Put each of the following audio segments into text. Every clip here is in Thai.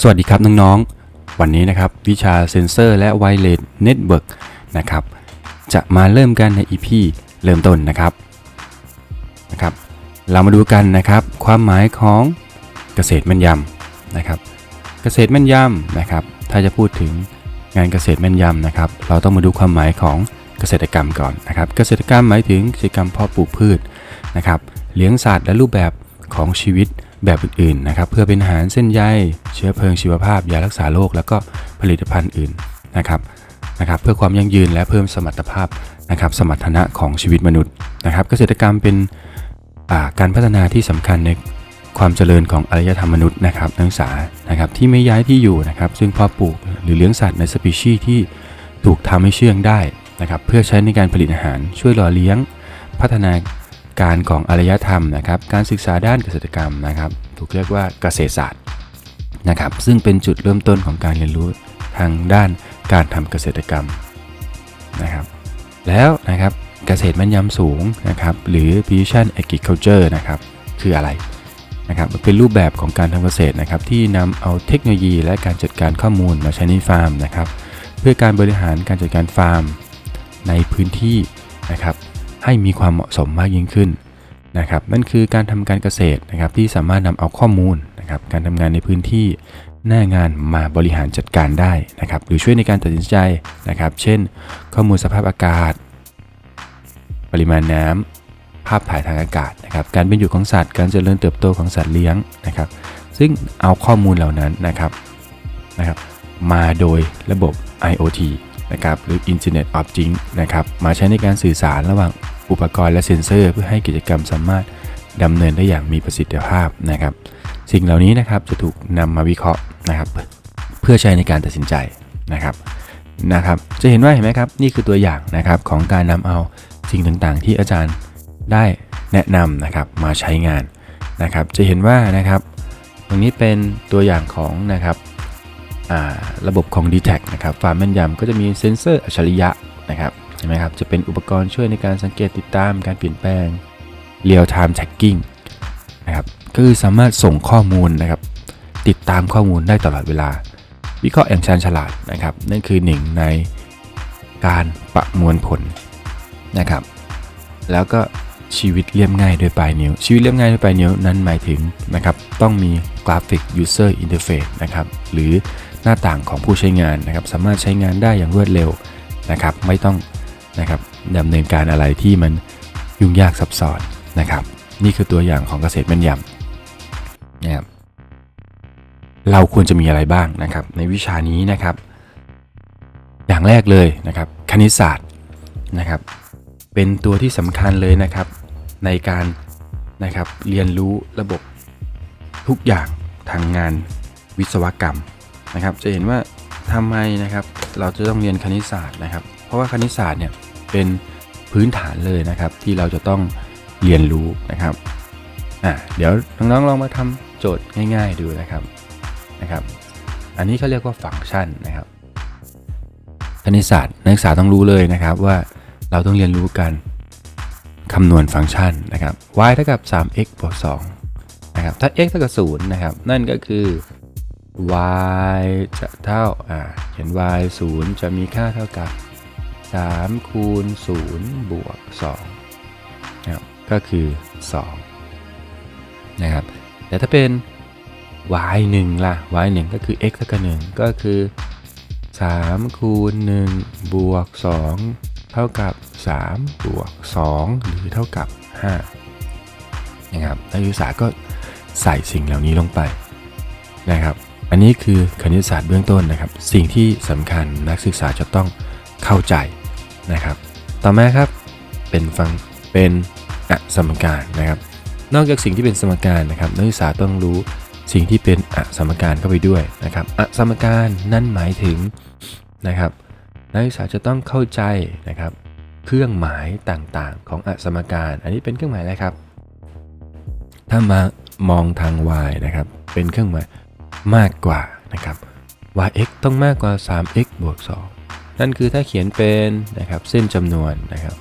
สวัสดีครับน้องๆ วันนี้นะครับวิชาเซนเซอร์และไวเลสเน็ตเวิร์กนะครับจะมาเริ่มกันใน EP เริ่มต้นนะครับนะครับ เรามาดูกันนะครับ ความหมายของเกษตรแม่นยำนะครับ เกษตรแม่นยำนะครับ ถ้าจะพูดถึงงานเกษตรแม่นยำนะครับ เราต้องมาดูความหมายของเกษตรกรรมก่อนนะครับ เกษตรกรรมหมายถึงกิจกรรมเพาะปลูกพืชนะครับ เลี้ยงสัตว์และรูปแบบของชีวิต แบบอื่นๆนะครับเพื่อเป็นอาหารเส้นใยเชื้อเพลิงชีวภาพ ยารักษาโรคแล้วก็ผลิตภัณฑ์อื่นนะครับนะครับเพื่อความยั่งยืนและเพิ่มสมรรถภาพนะครับสมรรถนะของชีวิตมนุษย์นะครับ เกษตรกรรมเป็นาการพัฒนาที่สำคัญในความเจริญของอารยธรรมมนุษย์นะครับนักศึกษานะครับที่ไม่ย้ายที่อยู่นะครับซึ่งเพาะปลูกหรือเลี้ยงสัตว์ในสปีชีส์ที่ถูกทำให้เชื่องได้นะครับเพื่อใช้ในการผลิตอาหารช่วยหล่อเลี้ยง พัฒนา การของอารยธรรมนะครับ การศึกษาด้านเกษตรกรรมนะครับ ถูกเรียกว่าเกษตรศาสตร์นะครับ ซึ่งเป็นจุดเริ่มต้นของการเรียนรู้ทางด้านการทำเกษตรกรรมนะครับ แล้วนะครับเกษตรแม่นยำสูงนะครับ หรือ precision agriculture นะครับ คืออะไรนะครับมันเป็นรูปแบบของการทำเกษตรนะครับ ที่นำเอาเทคโนโลยี และการจัดการข้อมูลมาใช้ในฟาร์มนะครับ เพื่อการบริหารการจัดการฟาร์มในพื้นที่นะครับ ให้มีความเหมาะสมมากยิ่งขึ้นนะครับนั่นคือการทำการเกษตรนะครับที่สามารถนำเอาข้อมูลนะครับการทำงานในพื้นที่หน้างานมาบริหารจัดการได้นะครับหรือช่วยในการตัดสินใจนะครับ เช่น ข้อมูลสภาพอากาศ ปริมาณน้ำภาพถ่ายทางอากาศนะครับการเป็นอยู่ของสัตว์ การเจริญเติบโตของสัตว์เลี้ยงนะครับ ซึ่งเอาข้อมูลเหล่านั้นนะครับนะครับมาโดยระบบ IoT นะครับหรือ Internet of Things นะครับมาใช้ในการสื่อสารระหว่าง อุปกรณ์และเซ็นเซอร์เพื่อให้กิจกรรมสามารถดำเนินได้อย่างมีประสิทธิภาพนะครับ สิ่งเหล่านี้นะครับจะถูกนำมาวิเคราะห์นะครับ เพื่อใช้ในการตัดสินใจนะครับนะครับ จะเห็นว่าเห็นไหมครับนี่คือตัวอย่างนะครับของการนำเอาสิ่งต่างๆ ที่อาจารย์ได้แนะนำนะครับมาใช้งานนะครับ จะเห็นว่านะครับ ตรงนี้เป็นตัวอย่างของนะครับระบบของ d t แทนะครับความแม่นยำก็จะมีเซ็นเซอร์อัจฉริยะนะครับ เห็นไหมครับ จะเป็นอุปกรณ์ช่วยในการสังเกตติดตามการเปลี่ยนแปลง real time tracking นะครับก็คือสามารถส่งข้อมูลนะครับ ติดตามข้อมูลได้ตลอดเวลา วิเคราะห์อย่างชาญฉลาดนะครับ นั่นคือหนึ่งในการประมวลผลนะครับ แล้วก็ชีวิตเรียบง่ายด้วยปลายนิ้ว ชีวิตเรียบง่ายด้วยปลายนิ้วนั้นหมายถึงนะครับ ต้องมีกราฟิก user interface นะครับ หรือหน้าต่างของผู้ใช้งานนะครับ สามารถใช้งานได้อย่างรวดเร็วนะครับ ไม่ต้อง นะครับดำเนินการอะไรที่มันยุ่งยากซับซ้อนนะครับ นี่คือตัวอย่างของเกษตรแม่นยำนะครับเราควรจะมีอะไรบ้างนะครับ ในวิชานี้นะครับ อย่างแรกเลยนะครับ คณิตศาสตร์นะครับ เป็นตัวที่สำคัญเลยนะครับ ในการนะครับเรียนรู้ระบบทุกอย่างทางงานวิศวกรรมนะครับ จะเห็นว่าทำไมนะครับ เราจะต้องเรียนคณิตศาสตร์นะครับ เพราะว่าคณิตศาสตร์เนี่ย เป็นพื้นฐานเลยนะครับ ที่เราจะต้องเรียนรู้นะครับอะเดี๋ยวน้องๆลองมาทำโจทย์ง่าย ๆ ดูนะครับนะครับ อันนี้เขาเรียกว่าฟังก์ชันนะครับคณิตศาสตร์นักศึกษาต้องรู้เลยนะครับว่าเราต้องเรียนรู้กันคำนวณฟังก์ชันนะครับ y เท่ากับ 3x บวก2นะครับ ถ้า x เท่ากับ0นะครับ นั่นก็คือ y จะเท่า อ่า เขียน y 0 จะมีค่าเท่ากับ 3 คูณ 0 บวก2นะครับก็คือ2นะครับแต่ถ้าเป็น y 1ล่ะ y 1ก็คือ x เท่ากับ1ก็คือ 3 คูณ 1 บวก 2 เท่ากับ 3 บวก 2 หรือเท่ากับ 5 นะครับนักศึกษาก็ใส่สิ่งเหล่านี้ลงไปนะครับ อันนี้คือคณิตศาสตร์เบื้องต้นนะครับ สิ่งที่สำคัญนักศึกษาจะต้องเข้าใจ นะครับ ต่อมาครับเป็นฟังเป็นอสมการนะครับ นอกจากสิ่งที่เป็นสมการนะครับนักศึกษาต้องรู้สิ่งที่เป็นอสมการเข้าไปด้วยนะครับอสมการนั่นหมายถึงนะครับนักศึกษาจะต้องเข้าใจนะครับ เครื่องหมายต่างๆ ของอสมการ อันนี้เป็นเครื่องหมายอะไรครับ ถ้ามามองทาง y นะครับ เป็นเครื่องหมายมากกว่านะครับ yx ต้องมากกว่า 3x บวก2 นั่นคือถ้าเขียนเป็นนะครับเส้นจำนวนนะครับ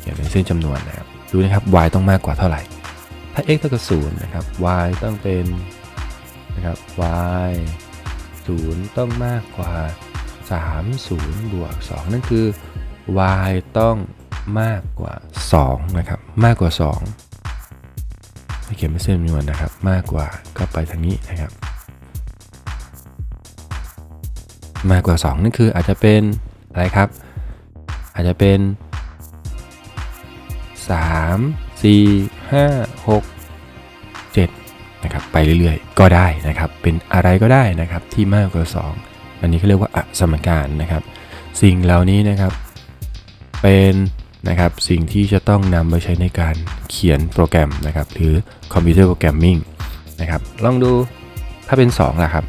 เขียนเป็นเส้นจำนวนนะครับดูนะครับ y ต้องมากกว่าเท่าไหร่ ถ้า x เท่ากับ0นะครับ y ต้องเป็นนะครับ y 0 ต้องมากกว่า 3 0 บวก 2 นั่นคือ y ต้องมากกว่า 2 นะครับ มากกว่า 2 เขียนเป็นเส้นจำนวนนะครับ มากกว่าก็ไปทางนี้นะครับ มากกว่า 2 นั่นคืออาจจะเป็นอะไรครับ อาจจะเป็น 3 4 5 6 7นะครับไปเรื่อยๆ ก็ได้นะครับ เป็นอะไรก็ได้นะครับที่มากกว่า 2 อันนี้เขาเรียกว่าอสมการนะครับ สิ่งเหล่านี้นะครับเป็นนะครับสิ่งที่จะต้องนำไปใช้ในการเขียนโปรแกรมนะครับหรือคอมพิวเตอร์โปรแกรมมิ่งนะครับลองดูถ้าเป็น2ล่ะครับ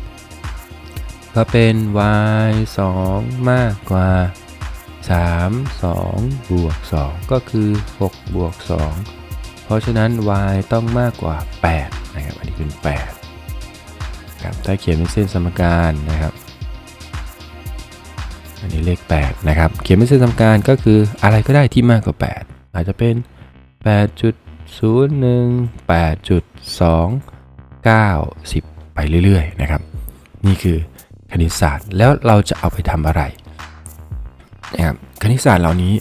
ก็เป็น y 2 มากกว่า 3 2 บวก 2 ก็คือ 6 บวก 2 เพราะฉะนั้น y ต้องมากกว่า 8 นะครับ อันนี้เป็น8ครับ ถ้าเขียนเป็นเส้นสมการนะครับ อันนี้เลข 8 นะครับ เขียนเป็นเส้นสมการก็คืออะไรก็ได้ที่มากกว่า 8 อาจจะเป็น 8.01 8.2 9 10ไปเรื่อยๆ นะครับ นี่คือ คณิตศาสตร์ แล้วเราจะเอาไปทำอะไรนะครับคณิตศาสตร์เหล่านี้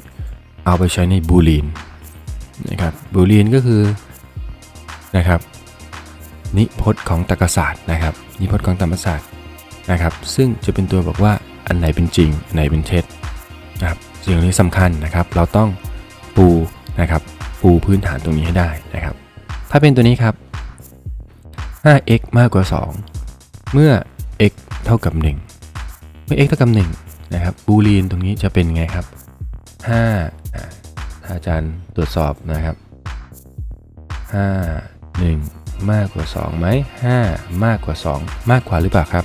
เอาไปใช้ในบูลีนนะครับบูลีนก็คือนะครับนิพจน์ของตรรกศาสตร์นะครับนิพจน์ของตรรกศาสตร์นะครับซึ่งจะเป็นตัวบอกว่าอันไหนเป็นจริงอันไหนเป็นเท็จนะครับสิ่งนี้สำคัญนะครับเราต้องปูนะครับปูพื้นฐานตรงนี้ให้ได้นะครับถ้าเป็นตัวนี้ครับ 5x มากกว่า 2 เมื่อ x เท่ากับ 1 เมื่อ x เท่ากับ 1 นะครับ บูลีนตรงนี้จะเป็นไงครับ5อาอาจารย์ตรวจสอบนะครับ 5 1 มากกว่า2ไหม5 มากกว่า 2 มากกว่าหรือเปล่าครับ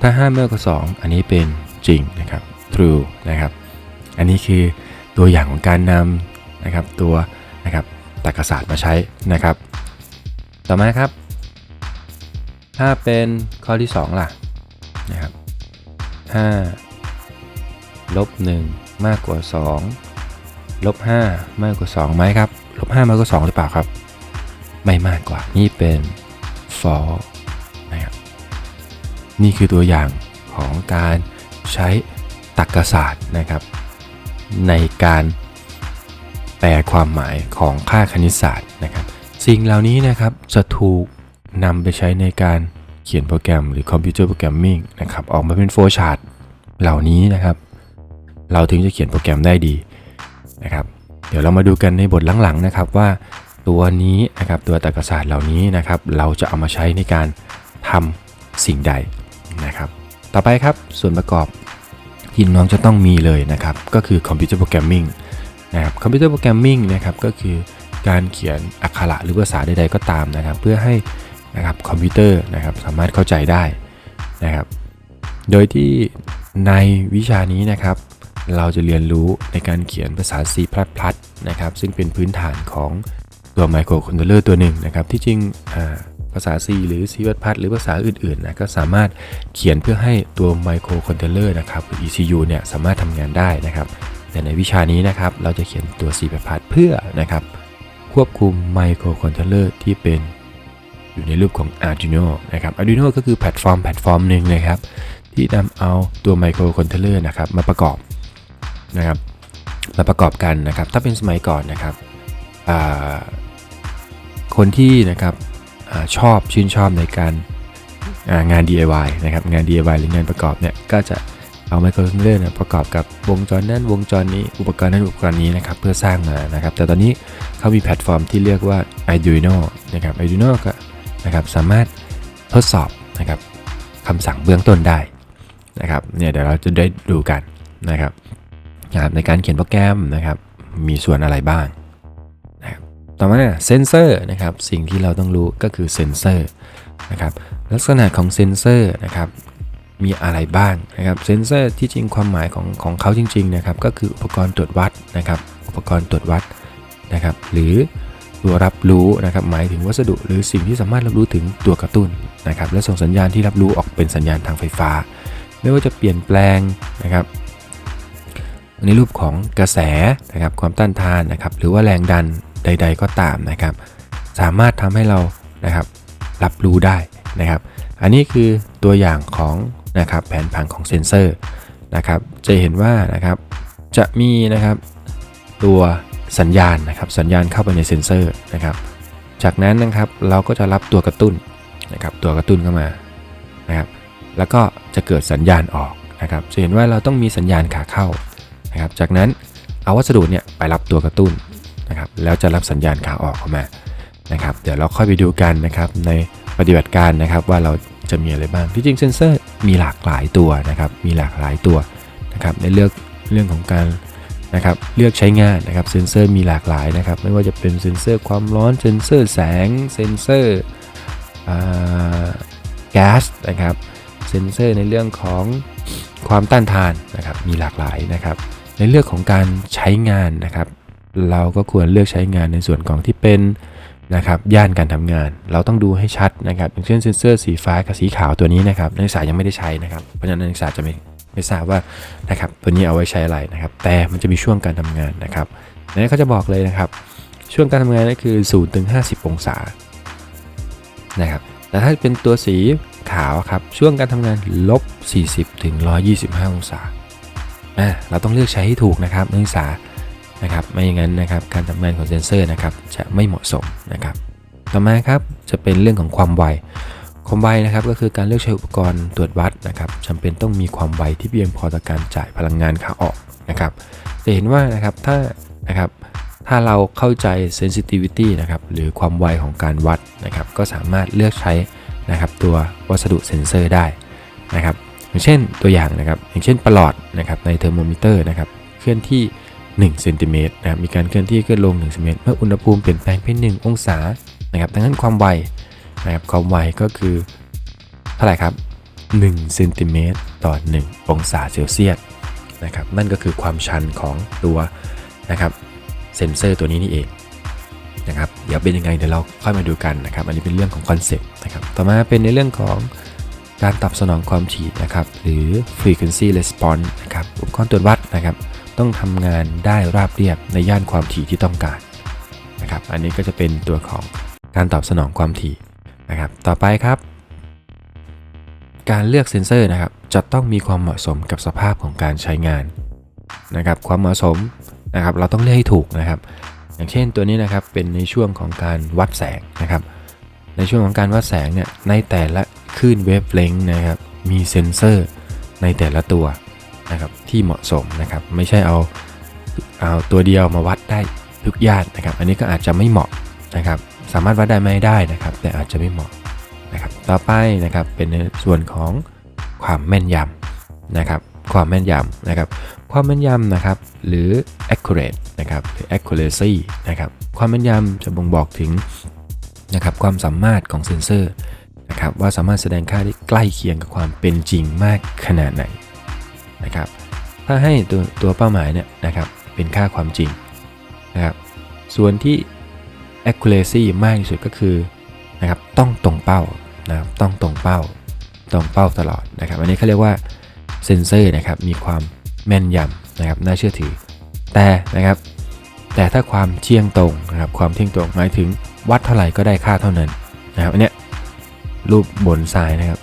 ถ้า 5 มากกว่า 2 อันนี้เป็นจริงนะครับ true นะครับ อันนี้คือตัวอย่างของการนำนะครับตัวนะครับตรรกศาสตร์มาใช้นะครับ ต่อมาครับ ถ้าเป็นข้อที่ 2 ล่ะนะครับ5ลบ1มากกว่า 2 ลบ 5 มากกว่า 2 ไหมครับ ลบ 5 มากกว่า 2 หรือเปล่าครับ ไม่มากกว่า นี่เป็น for นะครับ นี่คือตัวอย่างของการใช้ตรรกศาสตร์นะครับ ในการแปลความหมายของค่าคณิตศาสตร์นะครับ สิ่งเหล่านี้นะครับจะถูก นำไปใช้ในการเขียนโปรแกรมหรือคอมพิวเตอร์โปรแกรมมิ่งนะครับออกมาเป็นโฟล์ชาร์ตเหล่านี้นะครับ เราถึงจะเขียนโปรแกรมได้ดีนะครับ เดี๋ยวเรามาดูกันในบทหลังๆนะครับว่าตัวนี้นะครับตัวตรรกศาสตร์เหล่านี้นะครับ เราจะเอามาใช้ในการทำสิ่งใดนะครับ ต่อไปครับส่วนประกอบที่น้องจะต้องมีเลยนะครับ ก็คือคอมพิวเตอร์โปรแกรมมิ่งนะครับคอมพิวเตอร์โปรแกรมมิ่งนะครับก็คือการเขียนอักขระหรือภาษาใดๆก็ตามนะครับ เพื่อให้ นะครับคอมพิวเตอร์นะครับสามารถเข้าใจได้นะครับ โดยที่ในวิชานี้นะครับ เราจะเรียนรู้ในการเขียนภาษา C++ นะครับ ซึ่งเป็นพื้นฐานของตัวไมโครคอนโทรลเลอร์ตัวหนึ่งนะครับ ที่จริงภาษา C หรือ C++ หรือภาษาอื่นๆนะก็สามารถเขียนเพื่อให้ตัวไมโครคอนโทรลเลอร์นะครับหรือ ECU เนี่ยสามารถทำงานได้นะครับ แต่ในวิชานี้นะครับ เราจะเขียนตัว C++ เพื่อนะครับควบคุมไมโครคอนโทรลเลอร์ที่เป็น อยู่ในรูปของ Arduino นะครับ Arduino ก็คือแพลตฟอร์มแพลตฟอร์มหนึ่งนะครับ ที่นำเอาตัวไมโครคอนโทรลเลอร์นะครับมาประกอบนะครับมาประกอบกันนะครับ ถ้าเป็นสมัยก่อนนะครับคนที่นะครับอชอบชื่นชอบในการางาน DIY นะครับงาน DIY หรืองานประกอบเนี่ยก็จะเอาไมโครคอนโทรลเลอร์นะประกอบกับวงจรนั้นวงจรนี้อุปกรณ์นั้นอุปกรณ์นี้นะครับเพื่อสร้างมานะครับ แต่ตอนนี้เขามีแพลตฟอร์มที่เรียกว่า Arduino นะครับ Arduino ก็ นะครับสามารถทดสอบนะครับคำสั่งเบื้องต้นได้นะครับเนี่ยเดี๋ยวเราจะได้ดูกันนะครับในการเขียนโปรแกรมนะครับมีส่วนอะไรบ้างนะครับต่อมาเซนเซอร์นะครับสิ่งที่เราต้องรู้ก็คือเซนเซอร์นะครับลักษณะของเซนเซอร์นะครับมีอะไรบ้างนะครับเซนเซอร์ที่จริงความหมายของของเขาจริงๆนะครับก็คืออุปกรณ์ตรวจวัดนะครับอุปกรณ์ตรวจวัดนะครับหรือ ตัวรับรู้นะครับหมายถึงวัสดุ หรือสิ่งที่สามารถรับรู้ถึงตัวกระตุ้นนะครับและส่งสัญญาณที่รับรู้ออกเป็นสัญญาณทางไฟฟ้า ไม่ว่าจะเปลี่ยนแปลงนะครับในรูปของกระแสนะครับความต้านทานนะครับหรือว่าแรงดันใด ๆ ก็ตามนะครับ สามารถทำให้เรานะครับรับรู้ได้นะครับ อันนี้คือตัวอย่างของนะครับแผนผังของเซ็นเซอร์นะครับ จะเห็นว่านะครับจะมีนะครับตัว สัญญาณนะครับสัญญาณเข้าไปในเซ็นเซอร์นะครับ จากนั้นนะครับเราก็จะรับตัวกระตุ้นนะครับตัวกระตุ้นเข้ามานะครับแล้วก็จะเกิดสัญญาณออกนะครับจะเห็นว่าเราต้องมีสัญญาณขาเข้านะครับ จากนั้นเอาวัสดุเนี่ยไปรับตัวกระตุ้นนะครับแล้วจะรับสัญญาณขาออกเข้ามานะครับ เดี๋ยวเราค่อยไปดูกันนะครับในปฏิบัติการนะครับว่าเราจะมีอะไรบ้างที่จริงเซนเซอร์มีหลากหลายตัวนะครับมีหลากหลายตัวนะครับในเรื่องเรื่องของการ นะครับเลือกใช้งานนะครับเซนเซอร์มีหลากหลายนะครับ ไม่ว่าจะเป็นเซนเซอร์ความร้อนเซนเซอร์แสงเซนเซอร์แก๊สนะครับเซนเซอร์ในเรื่องของความต้านทานนะครับมีหลากหลายนะครับ ในเรื่องของการใช้งานนะครับ เราก็ควรเลือกใช้งานในส่วนของที่เป็นนะครับย่านการทำงาน เราต้องดูให้ชัดนะครับอย่างเช่นเซนเซอร์สีฟ้ากับสีขาวตัวนี้นะครับนักศึกษายังไม่ได้ใช้นะครับเพราะฉะนั้นนักศึกษาจะไม่ ไม่ทราบว่านะครับตัวนี้เอาไว้ใช้อะไรนะครับ แต่มันจะมีช่วงการทำงานนะครับในนี้เขาจะบอกเลยนะครับ ช่วงการทำงานนั่นคือ0ถึง50องศานะครับแต่ถ้าเป็นตัวสีขาวครับช่วงการทำงานลบ 40ถึง125 องศาอ่าเราต้องเลือกใช้ให้ถูกนะครับนักศึกษานะครับไม่อย่างนั้นนะครับการทำงานของเซนเซอร์นะครับจะไม่เหมาะสมนะครับ ต่อมาครับจะเป็นเรื่องของความไว ความไวนะครับก็คือการเลือกใช้อุปกรณ์ตรวจวัดนะครับจำเป็นต้องมีความไวที่เพียงพอต่อการจ่ายพลังงานขาออกนะครับจะเห็นว่านะครับถ้านะครับถ้าเราเข้าใจ sensitivity นะครับหรือความไวของการวัดนะครับก็สามารถเลือกใช้นะครับตัววัสดุเซ็นเซอร์ได้นะครับอย่างเช่นตัวอย่างนะครับอย่างเช่นประหลอดนะครับในเทอร์โมมิเตอร์นะครับเคลื่อนที่1เซนติเมตรนะครับมีการเคลื่อนที่ขึ้นลง1เซนติเมตรเมื่ออุณหภูมิเปลี่ยนแปลงเป็น 1 องศานะครับดังนั้นความไว นะครับความไวก็คือเท่าไหร่ครับ1เซนติเมตรต่อ 1 องศาเซลเซียสนะครับนั่นก็คือความชันของตัวนะครับเซนเซอร์ตัวนี้นี่เองนะครับเดี๋ยวเป็นยังไงเดี๋ยวเราค่อยมาดูกันนะครับ อันนี้เป็นเรื่องของคอนเซ็ปต์นะครับต่อมาเป็นในเรื่องของการตอบสนองความถี่นะครับหรือ frequency response นะครับอุปกรณ์ตรวจวัดนะครับ ต้องทำงานได้ราบเรียบในย่านความถี่ที่ต้องการนะครับ อันนี้ก็จะเป็นตัวของการตอบสนองความถี่ นะครับ ต่อไปครับ การเลือกเซ็นเซอร์นะครับ จะต้องมีความเหมาะสมกับสภาพของการใช้งานนะครับ ความเหมาะสมนะครับ เราต้องเลือกให้ถูกนะครับ อย่างเช่นตัวนี้นะครับ เป็นในช่วงของการวัดแสงนะครับ ในช่วงของการวัดแสงเนี่ย ในแต่ละคลื่นเวฟเลงนะครับ มีเซ็นเซอร์ในแต่ละตัวนะครับ ที่เหมาะสมนะครับ ไม่ใช่เอาเอาตัวเดียวมาวัดได้ทุกย่านนะครับ อันนี้ก็อาจจะไม่เหมาะนะครับ สามารถวัดได้ไม่ได้นะครับ แต่อาจจะไม่เหมาะนะครับ ต่อไปนะครับเป็นในส่วนของความแม่นยำนะครับ ความแม่นยำนะครับ ความแม่นยำนะครับ หรือ accurate นะครับหรือ accuracy นะครับ ความแม่นยำจะบ่งบอกถึงนะครับความสามารถของเซนเซอร์นะครับว่าสามารถแสดงค่าได้ใกล้เคียงกับความเป็นจริงมากขนาดไหนนะครับ ถ้าให้ตัวตัวเป้าหมายเนี่ยนะครับเป็นค่าความจริงนะครับ ส่วนที่ accuracy มากที่สุดก็คือนะครับต้องตรงเป้านะครับต้องตรงเป้าตรงเป้าตลอดนะครับอันนี้เขาเรียกว่าเซนเซอร์นะครับมีความแม่นยำนะครับน่าเชื่อถือ แต่นะครับแต่ถ้าความเที่ยงตรงนะครับความเที่ยงตรงหมายถึงวัดเท่าไหร่ก็ได้ค่าเท่านั้นนะครับอันเนี้ยรูปบนซ้ายนะครับ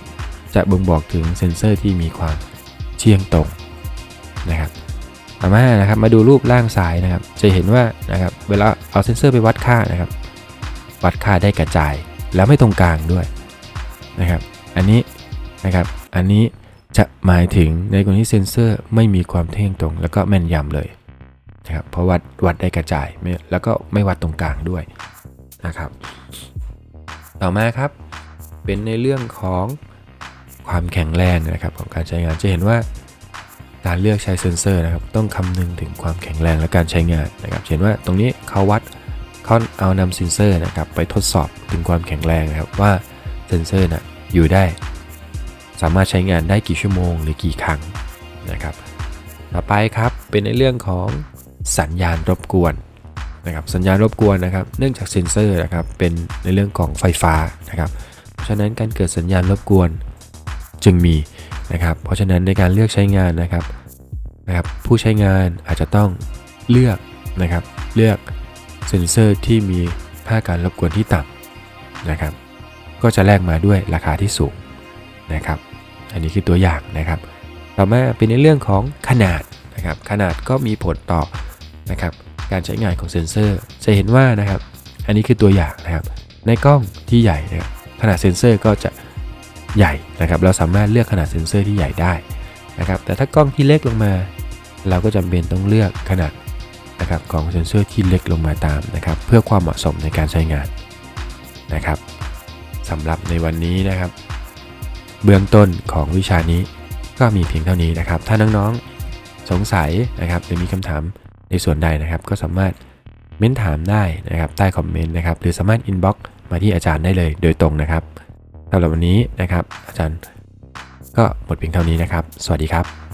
จะบ่งบอกถึงเซนเซอร์ที่มีความเที่ยงตรงนะครับ ต่อมานะครับมาดูรูปล่างซ้ายนะครับ จะเห็นว่านะครับเวลาเอาเซนเซอร์ไปวัดค่านะครับ วัดค่าได้กระจายแล้วไม่ตรงกลางด้วยนะครับ อันนี้นะครับอันนี้จะหมายถึงในกรณีเซนเซอร์ไม่มีความเที่ยงตรง แล้วก็แม่นยำเลยนะครับเพราะวัดวัดได้กระจายแล้วก็ไม่วัดตรงกลางด้วยนะครับ ต่อมาครับเป็นในเรื่องของความแข็งแรงนะครับของการใช้งานจะเห็นว่า การเลือกใช้เซ็นเซอร์นะครับต้องคำนึงถึงความแข็งแรงและการใช้งานนะครับเห็นว่าตรงนี้เขาวัดเขาเอานำเซ็นเซอร์นะครับไปทดสอบถึงความแข็งแรงนะครับว่าเซ็นเซอร์นะอยู่ได้ สามารถใช้งานได้กี่ชั่วโมงหรือกี่ครั้งนะครับ ต่อไปครับเป็นในเรื่องของสัญญาณรบกวนนะครับสัญญาณรบกวนนะครับ เนื่องจากเซ็นเซอร์นะครับเป็นในเรื่องของไฟฟ้านะครับ เพราะฉะนั้นการเกิดสัญญาณรบกวนจึงมี นะครับ เพราะฉะนั้นในการเลือกใช้งานนะครับนะครับผู้ใช้งานอาจจะต้องเลือกนะครับ เลือกเซ็นเซอร์ที่มีค่าการรบกวนที่ต่ำนะครับ ก็จะแลกมาด้วยราคาที่สูงนะครับ อันนี้คือตัวอย่างนะครับ ต่อมาเป็นในเรื่องของขนาดนะครับ ขนาดก็มีผลต่อนะครับ การใช้งานของเซ็นเซอร์ จะเห็นว่านะครับ อันนี้คือตัวอย่างนะครับ ในกล้องที่ใหญ่นะขนาดเซ็นเซอร์ก็จะ ใหญ่นะครับ เราสามารถเลือกขนาดเซ็นเซอร์ที่ใหญ่ได้นะครับ แต่ถ้ากล้องที่เล็กลงมา เราก็จำเป็นต้องเลือกขนาดนะครับของเซ็นเซอร์ที่เล็กลงมาตามนะครับ เพื่อความเหมาะสมในการใช้งานนะครับสำหรับในวันนี้นะครับ เบื้องต้นของวิชานี้ก็มีเพียงเท่านี้นะครับ ถ้าน้องๆสงสัยนะครับหรือมีคำถามในส่วนใดนะครับ ก็สามารถเม้นถามได้นะครับใต้คอมเมนต์นะครับ หรือสามารถอินบ็อกซ์มาที่อาจารย์ได้เลยโดยตรงนะครับ สำหรับวันนี้นะครับ อาจารย์ก็หมดเพียงเท่านี้นะครับ สวัสดีครับ